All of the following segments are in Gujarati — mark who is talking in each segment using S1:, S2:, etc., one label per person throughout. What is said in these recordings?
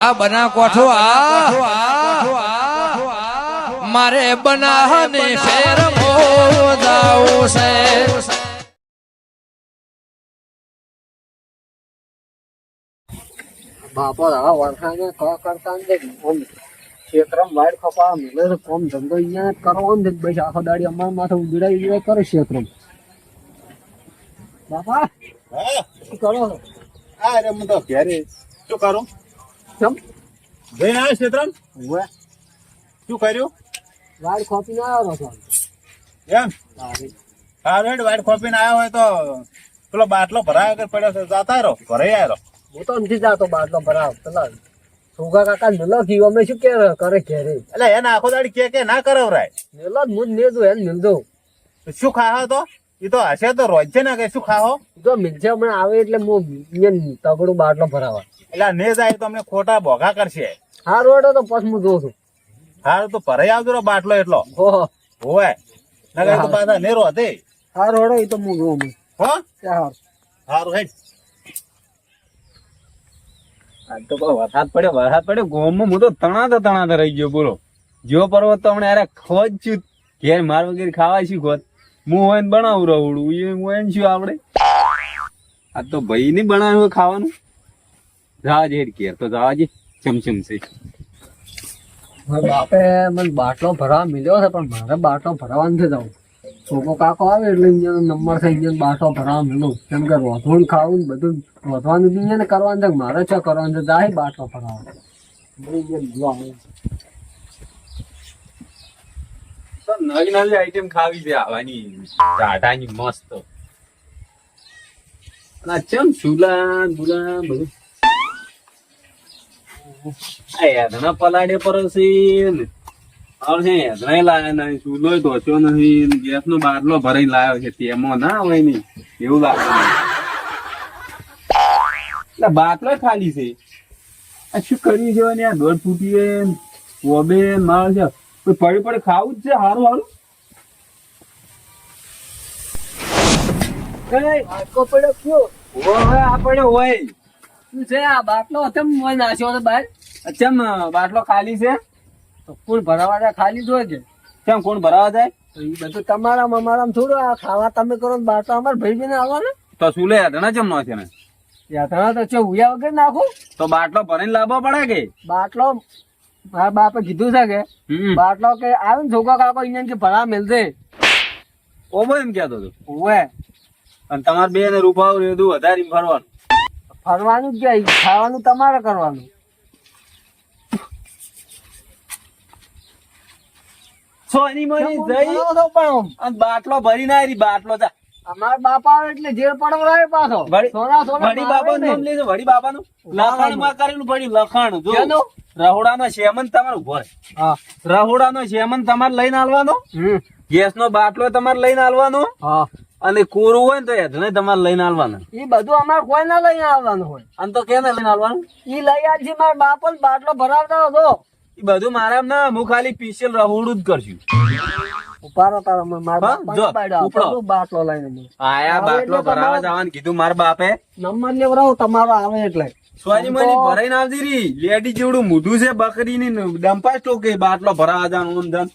S1: આ બના કોઠો આ. મારે બનાહને ફેર મોદાવું છે.
S2: બાપો આ વરસાદે ક કરતા ને ઓમ ક્ષેત્રમ વાડ ખપા મિલે કોમ ધંધો અહીંયા કરવો ને ભાઈ આખો દાડી અમાર માથે ઉજડાઈ જાય કરે ક્ષેત્રમ. બાપા
S3: હા.
S2: શું કરો
S3: આ રે મુ તો ઘેરે. શું કરું?
S2: ચમ
S3: જઈને આવ્યો ક્ષેત્રમ.
S2: ઉવે.
S3: શું કર્યું?
S2: વાડ ખોપીને આવ્યો છો
S3: એમ? હારેડ વાડ ખોપીને આવ્યો હોય તો પેલો બાટલો ભરાયો કે પડ્યો છે. જાતા રહો ભરાઈ આવ્યો
S2: હું તો નથી જાતો બાટલો ભરાવ. પેલા સુગા કાકા મેલો કી અમે શું કે કરે ઘેરે?
S3: એટલે એને આખો દાડી કે કે ના કરાવરાય.
S2: મેલો જ ને જો એને મિલજો
S3: શું ખાહો તો? એ તો હશે તો રોજ છે ને કે શું ખાહો?
S2: જો મિલશે હમણાં આવે એટલે હું તગડું બાટલો ભરાવા.
S3: એટલે ને જાય તો અમને ખોટા ભોગા કરશે.
S2: હા રોડો તો પછી હું જોઉં છું.
S3: હારું તો ભરાઈ આવજો રો બાટલો એટલો. હોય નગર તો પાછા નેરો હતી.
S2: હા રોડો એ તો હું જોઉં છું.
S3: હા? હારું. હેડ.
S4: આજ તો કોઈ વરસાદ પડ્યો વરસાદ પડ્યો. ગોમમાં હું તો તણાતા તણાતા રહી ગયો બોલો. જો પર્વત તો હમણાં અરે ખોજ છું ઘેર માર વગેરે ખાવા છું ખોત? હું હોય ને બનાવું રહું હું એને શું આપણે આ તો ભાઈ નહીં બનાવ્યું હોય ખાવાનું. જવા હેડ ઘેર તો જવા ચમચમ છે.
S2: બાપે મને બાટલો ભરવા મળ્યો છે પણ મારે બાટલો ભરવા નથી જવું. છોકો કાકો આવે એટલે અહીંયા નંબર થઈ ગયો બાટલો ભરવા મળ્યો. કેમ કે રોધવું ખાવું બધું રોધવાનું બી ને કરવાનું છે મારે છે કરવાનું છે જાય બાટલો ભરાવા.
S4: નવી નવી આઈટમ ખાવી છે આવવાની ટાટાની મસ્ત. ચમ સુલા બુલા બધું. યાદના પલાડે પર છે લાયા નહીં. ચૂલો ધોચો નહીં. ગેસ નો બાટલો ભરાઈ લાવ્યો છે. તેમાં ના હોય નહીં એવું લાગે બાટલો ખાલી છે. આ શું કરી ને? આ દોઢ ફૂટી ઓબે માળ છે. પડી પડી ખાવું જ છે? હારું હારું.
S2: કઈ બાટલો પડ્યો કયો?
S4: ઓવે આ હોય.
S2: શું છે આ બાટલો? કેમ મોય નાખ્યો છે બહાર
S4: ચમ બાટલો ખાલી છે?
S2: તો કોણ ભરાવા જાય? ખાલી જ હોય છે.
S4: કેમ કોણ ભરાવા જાય?
S2: તો એ બધું તમારા અમારા થોડું આ ખાવા તમે કરો ને બાટલો અમારા ભાઈ બહેન આવવાના
S4: તો સુલે અધણા ચમ નો છે ને?
S2: યાત્રા તો છે ઉયા વગર નાખું.
S4: તો બાટલો ભરીને લાવવો પડે કે?
S2: બાટલો મારા બાપે કીધું છે કે બાટલો કે આવે ને છોકરા કાકો અહીંયા કે ભરા મેલશે
S4: ઓબો એમ કેતો હતો?
S2: ઓવે.
S4: અને તમારે બે ને રૂપાવ રેદું વધારે ફરવાનું
S2: ફરવાનું જ જાય ખાવાનું તમારે કરવાનું.
S4: સોની મરી જઈ?
S2: કરો છો પણ? આમ.
S4: અને બાટલો ભરી ના રહી બાટલો જા.
S2: અમારા બાપા આવે એટલે જેલ પડવડાવે પાછો. સોના સોના
S4: વડી બાપા નામ લેજો વડી બાપાનું? લખાણમાં કરેલું પડ્યું લખાણ. જો
S2: કેનું?
S4: રહોડાનો શેમન તમારે ઊભો શેમન લઈને આલવાનો. ગેસ નો બાટલો તમારે લઈને આલવાનો?
S2: હા.
S4: અને કોરું હોય ને તો એધને તમારે લઈને આવવાનું.
S2: એ બધું અમારે કોઈ ના લઈને આવવાનું હોય.
S4: અને તો કેને લઈને આવવાનું?
S2: એ લઈ આવશે મારા બાપો બાટલો ભરાવતા હતો
S4: એ બધું મારા ના હું ખાલી પીસેલ રહોડું જ કરશું.
S2: ઉપાડો તારો મને મારા
S4: હા,
S2: બાપાને
S4: જો,
S2: પાડ્યો.
S4: ઉપડો.
S2: આપણો બાટલો લઈને
S4: આયા બાટલો ભરાવા જવાનું કીધું મારા બાપે.
S2: નંબર લેવડાવો તમારો આવે એટલે.
S4: સોની મની ભરાઈને આવતી રી. લેડી જેવડું મોઢું છે બકરી ની ડંપાસ તો કે બાટલો ભરાવા જવાનું ઓમ ધન.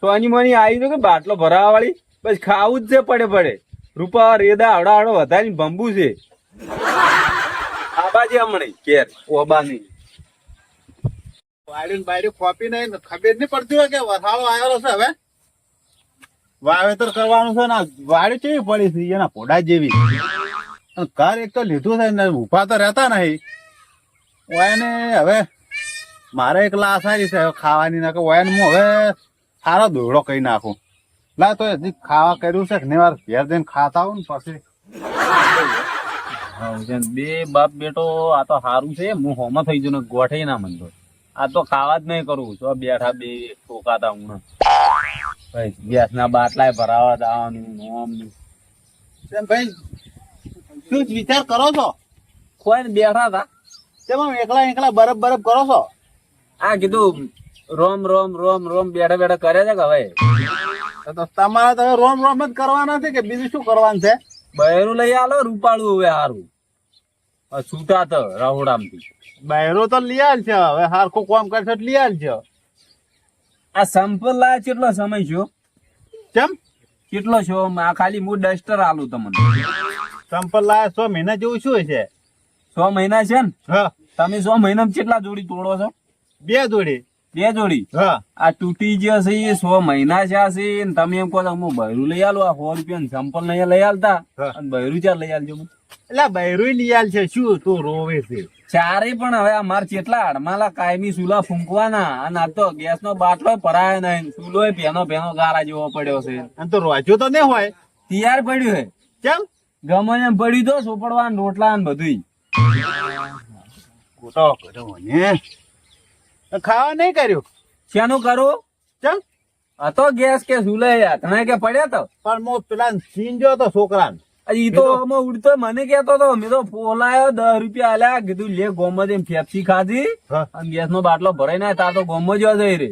S4: સોની મની આવી તો કે બાટલો ભરાવા વાળી બસ ખાવું જ છે, પડે પડે. રૂપા, રેદા હડા હડો વધારી ભંબુ છે. આબાજી હમણાં કેર, ઓબાની.
S3: વાડ્યું બાયડી ખોપી નહીં ખબર નહીં પડતી હોય કે વસાળો આવેલો છે હવે? વાવેતર કરવાનું છે ને વાડી કેવી પડી છે, એના પોડા જેવી. ઘર એક તો લીધું છે ને ઊભા તો રહેતા નહીં. ઓયને હવે મારે એક આવી છે ખાવાની ના કે ઓયને હું હવે સારો દોડો કહી નાખું. લા તો હજી ખાવા કર્યું છે ઘણી વાર ઘેર જઈને ખાતા આવું ને પછી.
S4: બે બાપ બેટો આ તો સારું છે. હું હોમાં થઈ જઉં ને ગોઠે ના મનતો આ તો ખાવા જ નહીં કરું. તો બેઠા બે ઠોકાતા હું. ગેસ ના બાટલાય ભરાવા જવાનું નોમ
S3: ભાઈ શું વિચાર કરો છો?
S4: કોઈ બેઠા હતા.
S3: તેમાં એકલા એકલા બરફ બરફ કરો છો?
S4: આ કીધું રોમ રોમ રોમ રોમ બેઠા બેઠા કરે છે કે હવે?
S3: તો તમારે તમે રોમ રોમ જ કરવાના છે કે બીજું શું કરવાનું છે?
S4: બહેરું લઈ આલો રૂપાળું હવે હારું. છૂટા તો રહોડામાંથી.
S3: બહેરો તો લઈ આલ છે હવે હારખું કોમ કરશે તો લઈ આલ છે
S4: આ સંપલ લાયા કેટલો સમય છો
S3: કેમ?
S4: કેટલો છો આ ખાલી હું ડસ્ટર આલું તમને.
S3: સંપલ લાયા છ મહિના જેવું શું છે
S4: સો મહિના છે ને?
S3: હા.
S4: તમે સો મહિનામાં કેટલા જોડી તોડો છો?
S3: બે જોડી.
S4: બે જોડી? આ તૂટી ગયા છે એ સો મહિના છે છે ને તમે એમ કહો હું બહેરું લઈ આલો આ સો રૂપિયા સંપલ નહીં લઈ આલતા. અને બહેરું ચાર લઈ આલજો
S3: એટલે બહેરું લઈ આલ છે શું તો રોવે છે?
S4: ચારે પણ હવે આ માર કેટલા હડમાલા કાયમી સુલા ફૂંકવાના. અને આ તો ગેસ નો બાટલો ભરાય નહીં. સુલો પેનો પેનો ગારા જેવો પડ્યો છે.
S3: અને તો રોજો તો નહીં હોય.
S4: તૈયાર પડ્યું હે
S3: કેમ?
S4: ગમે એમ પડ્યું તો સોપડવા રોટલા ને બધું
S3: ખોટો કર્યો ને ખાવા નહીં કર્યું?
S4: શેનું કરું?
S3: ચમ
S4: હતો ગેસ કે સુલે તને કે પડ્યા તો?
S3: પણ હું પેલા સીન જો તો છોકરા
S4: ઈ તો અમે ઉડતો મને કેતો તો. મેં તો પોલાયો દસ રૂપિયા આલ્યા. કીધું લે ગોમ જ ફેફસી ખાધી. અને ગેસ નો બાટલો ભરાઈ ના તાર તો ગોમ જ જઈ રે.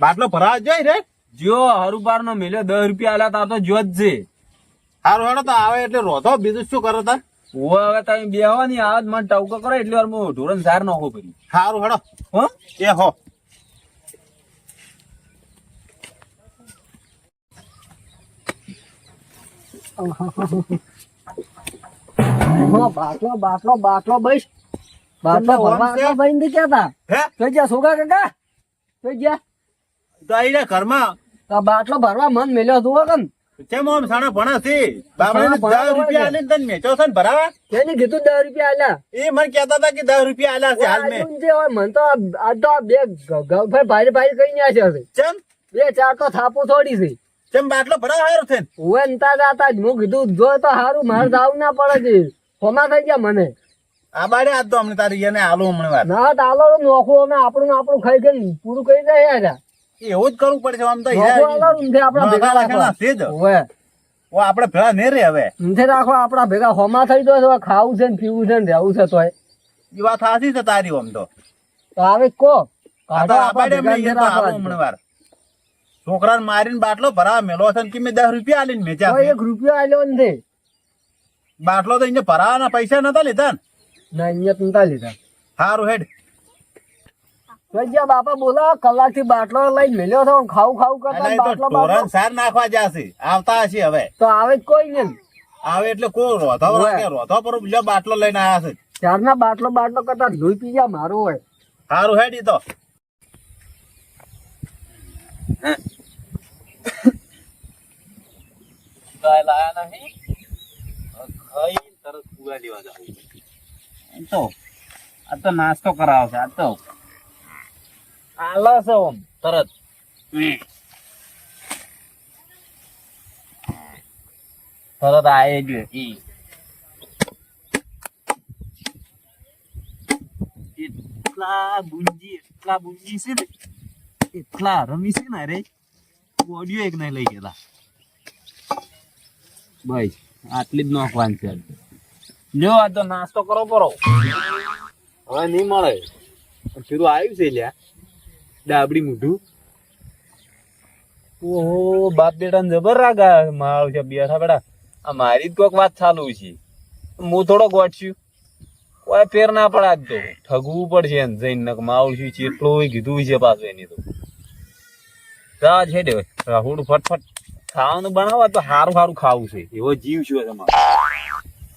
S3: બાટલો ભરાવા જઈ રે?
S4: જો હરુપાર નો મેલ્યો દસ રૂપિયા આલ્યા તાર તો જો જ છે.
S3: સારું હેડો તો આવે એટલે રોધો. બીજું શું કરો તા
S4: ઓ હવે તમે બેહવાની ની આજ મને ટવકો કરો એટલે વાર હું ધોરણ સાર હો પડી
S3: સારું હડો.
S4: હો?
S3: એ હો.
S2: બાટલો બાટલો બાટલો બસ બાટલો ભરવા ભાઈ નથી કહેતા
S3: હે?
S2: કઈ ગયા સોગા કાકા? કઈ ગયા
S3: તો ઘરમાં.
S2: બાટલો ભરવા મન મેલ્યો તું કન
S3: કેમ આમ સાણા ભણા છે? બાપડે દસ રૂપિયા આલીને તને મેચો છે ને ભરાવા?
S2: તેને કીધું દસ રૂપિયા આલ્યા?
S3: એ મને કહેતા હતા કે દસ રૂપિયા આલ્યા છે હાલ મેં.
S2: આજુ જે હોય, મન તો આ આ તો બે ગ- ગ- ભાઈ ભાઈ ભાઈ કઈ ન્યા છે હવે.
S3: ચમ?
S2: બે ચાર તો થાપો થોડી છે.
S3: ચમ બાટલો ભરાવા હારું છે
S2: હું ને જાતા જ. હું કીધું જો તો હારું મારે જાવું ના પડે છે હોમા થઈ ગયા મને.
S3: આ તો અમને તારી એને આલો હમણાં
S2: ના નોખું અમે આપણું આપણું ખાઈ ગઈ પૂરું કરી જાય યાર
S3: એવું જ કરવું પડશે આમ તો
S2: ને ઊંધે ભેગા
S3: નોખા છે જ. ઓ આપણે ભેળા નહીં રે હવે.
S2: ઊંધે રાખો આપડા ભેગા હોમા થઈ તો ખાવું છે ને પીવું છે ને રહેવું છે તોય.
S3: એ વાત સાચી છે તારી આમ તો.
S2: આવે કો. ને
S3: છોકરાને મારીને બાટલો ભરાવા મેલો છે ને કે મેં દસ રૂપિયા આલીને મેચ્યા
S2: એક રૂપિયો આલ્યો ને
S3: બાટલો તો અહીંયા ભરાવાના પૈસા નતા લીધા ને?
S2: ના અહીંયા નતા લીધા.
S3: સારું હેડ.
S2: વૈદ્ય બાપા બોલા કલાકથી બાટલો લઈને મેલ્યો હતો ખાવું ખાવું કરતા બાટલો
S3: સાર નાખવા જશે. આવતા હશે હવે.
S2: તો આવે કોઈ ને
S3: આવે એટલે કોઈ રોધો. રોધો પર બીજો બાટલો લઈને આવ્યા છે.
S2: ચારના બાટલો બાટલો કરતા લોહી પી ગયા મારું હોય.
S3: સારું હેડ તો.
S4: લાયા નહીં. ખાઈ તરત પૂરા લેવા જાવ તો આ તો નાસ્તો કરાવશે આ તો. આલો છે ઓમ તરત. તરત આયે ગયો ઈ. એટલા બુંજી એટલા બુંજી છે ને એટલા રમી છે ને રે ઓડિયો એક નહીં લઈ ગયેલા. ભાઈ આટલી જ નોખવાની છે જો આ તો નાસ્તો કરો કરો હવે નહીં મળે. ફીરું આવ્યું છે લ્યા. ડાબડી મૂઢું. ઓહો બાપ બેટા જબર રાગા માવ છે બેઠા બેટા આ મારી જ કોઈક વાત ચાલુ છે. હું થોડો ગોઠશું. કોઈ ફેર ના પડા જ તો. ઠગવું પડશે એને જઈને નક માવળ છું ચેટલું કીધું છે પાછું એની તો. જા છે ડે રાહુલ ફટફટ ખાવાનું બનાવવા તો સારું સારું ખાવું છે. એવો જીવ છે તમારો.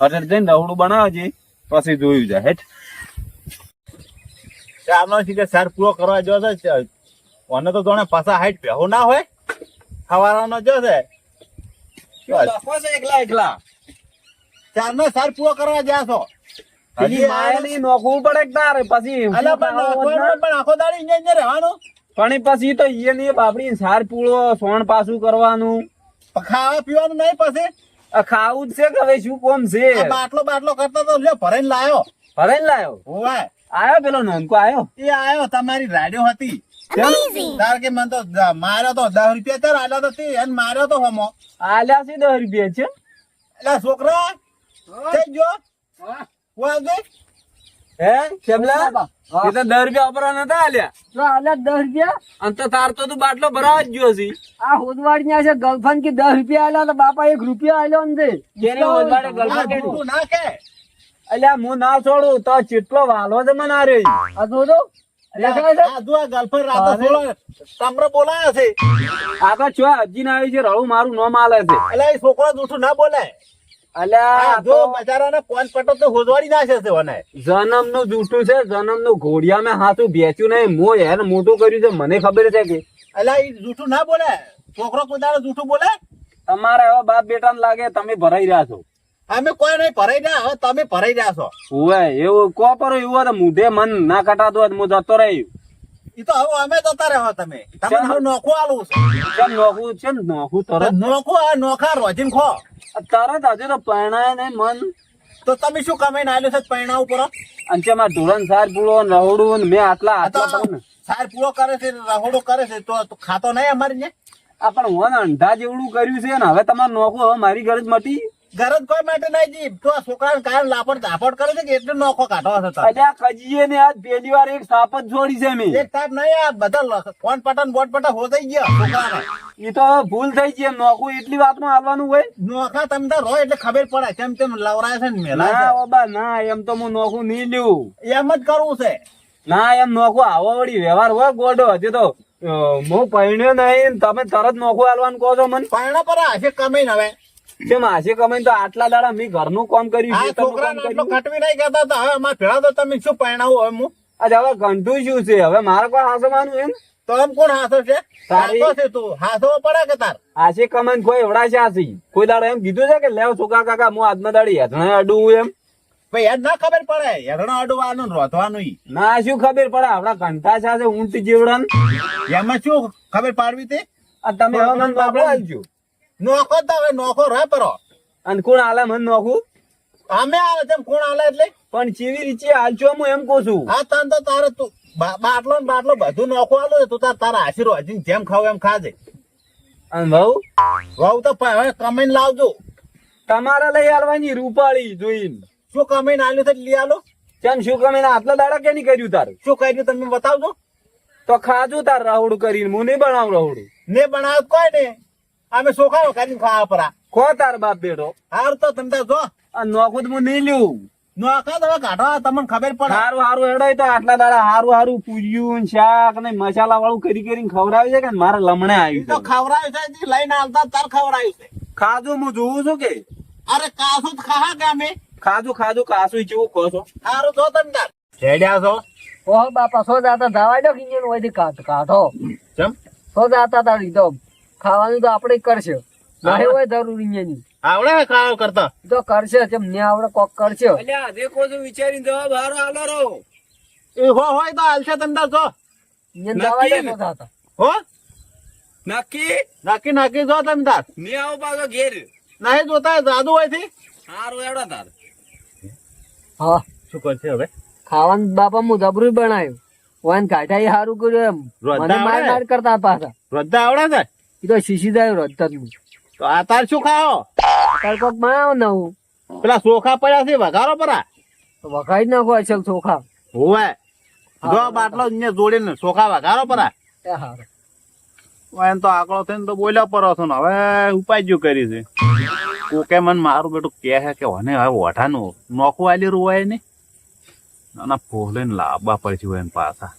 S4: અત્યારે જઈને રાહુડું બનાવે છે પછી જોયું જાય હેઠ.
S3: ચારનો સાર પૂરો કરવા જો છે ઓને તો જોણે પાછા હાઈટ પહેવો ના હોય. ખવાવાનો જો છે.
S4: એકલા એકલા?
S3: ચારનો સાર પૂરો કરવા જ્યાં છો.
S4: નોખવું પડે તારે? પછી
S3: પણ આખો દાડી અહીંયા રહેવાનું.
S4: પણ પછી તો ઈ ને બાપડી સાર પૂળો સોણ પાછું કરવાનું.
S3: ખાવા પીવાનું નહીં પછી.
S4: ખાવું જ છે કે હવે શું કોમ છે?
S3: બાટલો બાટલો કરતા તો ભરાઈને લાયો.
S4: હવે ને લાયો?
S3: હોવે.
S4: આયો પેલો નોનકો આયો?
S3: એ આયો તમારી રાડ્યો હતી. તાર કે મને તો માર્યો તો દસ રૂપિયા તાર આલ્યો તો તે એને માર્યો તો હમો.
S4: આલ્યા છે દસ રૂપિયા છે?
S3: એટલે છોકરા થઈ જો? વાગે
S4: હે
S2: કેમલા?
S4: એ તો દસ રૂપિયા વાપરવા નતા આલ્યા.
S2: તો આલ્યા દસ રૂપિયા?
S4: અને તો તાર તો તું બાટલો ભરાવા જ ગયો છે
S2: આ હોદવાડ ન્યા છે ગર્લફ્રેન્ડ કે દસ રૂપિયા આલ્યા તો બાપા એક રૂપિયા આલ્યો ને તે.
S4: હોદવાડે
S3: ના કે.
S4: અલ્યા હું ના છોડું તો ચેટલો વાલો છે મને આ રહ્યો
S2: આ જો જો દેખાય છે?
S3: આ જો આ girlfriend રાતે સોળો તમરે બોલાયા છે.
S4: આ તો ચો હજી ના આવી છે રળું મારું નો માલે છે.
S3: એટલે એ છોકરો જૂઠું ના બોલાય
S4: અલ્યા
S3: આ
S4: આ
S3: જો
S4: તો
S3: બચારાને કોણ પટો તો હોદવાડી નાખે છે ઓને
S4: જન્મનું જૂઠું છે જન્મનું ઘોડિયા મેં હાથું બેચ્યું નહીં. મો યાર મોટું કર્યું છે મને ખબર છે કે.
S3: એટલે એ જૂઠું ના બોલે. છોકરો કોઈ જૂઠું બોલે?
S4: તમારે એવા બાપ બેટા લાગે તમે ભરાઈ રહ્યા છો.
S3: અમે કોઈ નહીં ભરાઈ રહ્યા હવે તમે ભરાઈ રહ્યા છો.
S4: ઓવે એવું કો પર એવું તો મુઢે મન ના કટાતું હું જતો રહ્યો
S3: એ તો હવે અમે જતા રહો તમે. તમે. હવે નોખું આલું છે.
S4: કેમ નોખું? છે નોખું તરત?
S3: નોખું આ નોખા રોજીન ખો.
S4: તરત હજુ તો પરણાય નહીં મન.
S3: તો તમે શું કમાઈને આલ્યું છે પૈણા ઉપર?
S4: અને છે માં ઢોરણ સાર પૂળો રહોડું ને મેં આટલા આટલા
S3: સાર પૂરો કરે છે રહોડો કરે છે તો તો ખાતો નહીં અમારી ને?
S4: આ પણ હું અંધા જેવડું કર્યું છે ને હવે તમારે નોખું હવે મારી ગરજ મટી.
S3: ગરજ કોઈ માટે નહીં જી તો આ છોકરાને કાયમ લાપડ કરે છે કે એટલે નોખો કાઢો હશે
S4: અલ્યા કજીએ ને આજ પહેલી વાર એક સાપ જ જોડી છે મેં
S3: એક ટાઈપ નહીં આ બધા ફોન પટન બોટ પટન હોદાઈ ગયા છોકરાને.
S4: એ તો ભૂલ થઈ છે નોખું એટલી વાતમાં હાલવાનું હોય?
S3: નોખા તમે તો રહો એટલે ખબર પડે. કેમ તેમ લવરાય છે ને મેલા
S4: ના બાબા ના એમ તો હું નોખું નહીં લ્યું.
S3: એમ જ કરવું છે.
S4: ના એમ નોખું આવો વળી વ્યવહાર હોય ગોડો. હજી તો હું પહેણ્યો નહીં તમે તરત નોખું હાલવાનું કહો છો મને.
S3: પહેણા પર હશે કમે હવે.
S4: કેમ આશે કમાઈને તો આટલા દાડા મેં ઘરનું કામ કર્યું
S3: આ છોકરાને આટલો નહીં કરતા તો હવે અમારે ભેળા તો તમે શું પૈણાવું હવે હું?
S4: અરે હવે કંઠું શું છે? હવે મારે કોઈ હાસવાનું એમ?
S3: તો કોણ હાથો છે? હાથો છે તું. હાથો પડે કે તાર?
S4: આશે કમાઈ કોઈ એવડા છે આશી કોઈ દાડો એમ કીધું છે કે લેવ છોકરા કાકા હું આજના દાડી હેઠણે અડું એમ?
S3: ભાઈ યાર ના ખબર પડે. હેરણો અડવાનું ને રોધવાનું
S4: ના શું ખબર પડે? આપડા કંઠા છે ઊંટ જીવડન.
S3: એમાં શું ખબર પાડવી તે?
S4: તમે હવે મને નોખો
S3: તો હવે નોખો રહે પરો.
S4: અને કોણ આલે મને નોખું?
S3: અમે આવે છે કોણ આલે એટલે?
S4: પણ ચીવી રીતે હાલચો હું એમ કહું છું.
S3: હા તાન તો તારે તું બાટલો ને બાટલો બધું નોખો આલો ને તું તાર તારા આશીર્વાદ જેમ ખાવ એમ ખાજે.
S4: અને વહુ?
S3: વહુ તો હવે કમાઈને લાવજો.
S4: તમારે લઈ આલવાની રૂપાળી જોઈને.
S3: શું કમાઈને આલ્યું છે લઈ આલો.
S4: કેમ શું કમીને આટલા દાડા કે નહીં કર્યું તારું?
S3: શું કર્યું તમે બતાવજો.
S4: તો ખાજું તાર રાહુડું કરીને હું નહીં બનાવું રાહુડું.
S3: ને બનાવ કોઈ ને. અમે સોખા કરીને ખાવા પરા.
S4: કો તાર બાપ બેટો
S3: હાર તો તમે જો.
S4: આ નોખું તો હું નહીં લ્યું.
S3: નોખા તો કાઢો તમને ખબર પડે.
S4: હારું હારું હેડો તો આટલા દાડા હારું હારું પૂજ્યું શાક ને મસાલા વાળું કરી કરીને ખવડાવે છે કે મારે લમણે આવ્યું તો
S3: ખવડાવ્યું છે લઈને આવતા તાર ખવડાવ્યું છે.
S4: ખાજું હું જોઉં છું કે?
S3: અરે કાસું જ ખાહા કે અમે?
S4: ખાજું ખાજું કાસું જેવું કહો છો?
S3: સારું જો તમે તાર છેડ્યા છો?
S2: ઓહો બાપા સો જાતા ધાવા દો કે ઇન્જન હોય કાઢો
S3: ચમ?
S2: સો જાતા તારી તો ખાવાનું તો આપણે કરશે. નહીં હોય જરૂરી એની.
S3: આવડે ખાવા કરતા?
S2: તો કરશે જેમ ને આવડે કોક કરશે.
S4: અલ્યા દેખો છો વિચારીને જવાબ હારો આલો રો
S3: એ હો હોય તો હાલશે તંદર જો.
S4: નક્કી?
S3: હો?
S4: નક્કી
S3: નાખી નાખી જો તમે તાર.
S4: ને આવો પાછો ઘેર.
S3: નહીં જોતા જાદુ હોયથી?
S4: હારું હેડો તાર.
S2: હા.
S3: શું કરશે હવે?
S2: ખાવાનું બાપા હું જબરું બનાવ્યું. વાન કાઢાઈ સારું કર્યું એમ. મને માર માર કરતા પાછા.
S3: રદ્દા આવડે છે?
S2: એ તો સીસી રોજતા જ
S3: તો આ તાર શું ખાઓ?
S2: તાર કોક બનાવો હું.
S3: પેલા ચોખા પડ્યા છે વઘારો પરા?
S2: વઘાઈ નાખો અસલ ચોખા
S3: હોવે. જો બાટલો અહીંયા જોડીને ચોખા વઘારો પરા? એમ તો આકડો થઈને તો બોલ્યા પર છો ને હવે ઉપાય જો કરી છે. કોકે મને મારું બેટું કે છે કે મને હવે ઓઠાનું નોખું આલી હોય ને. નાના ફોલે ને લાવવા પડતી હોય એને પાછા.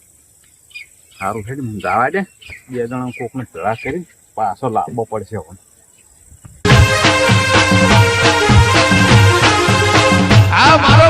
S3: સારું છે ને જવા દે. બે જણા કોકને ચડા કરી. પાછો લાંબો પડશે હવે
S1: આ મારો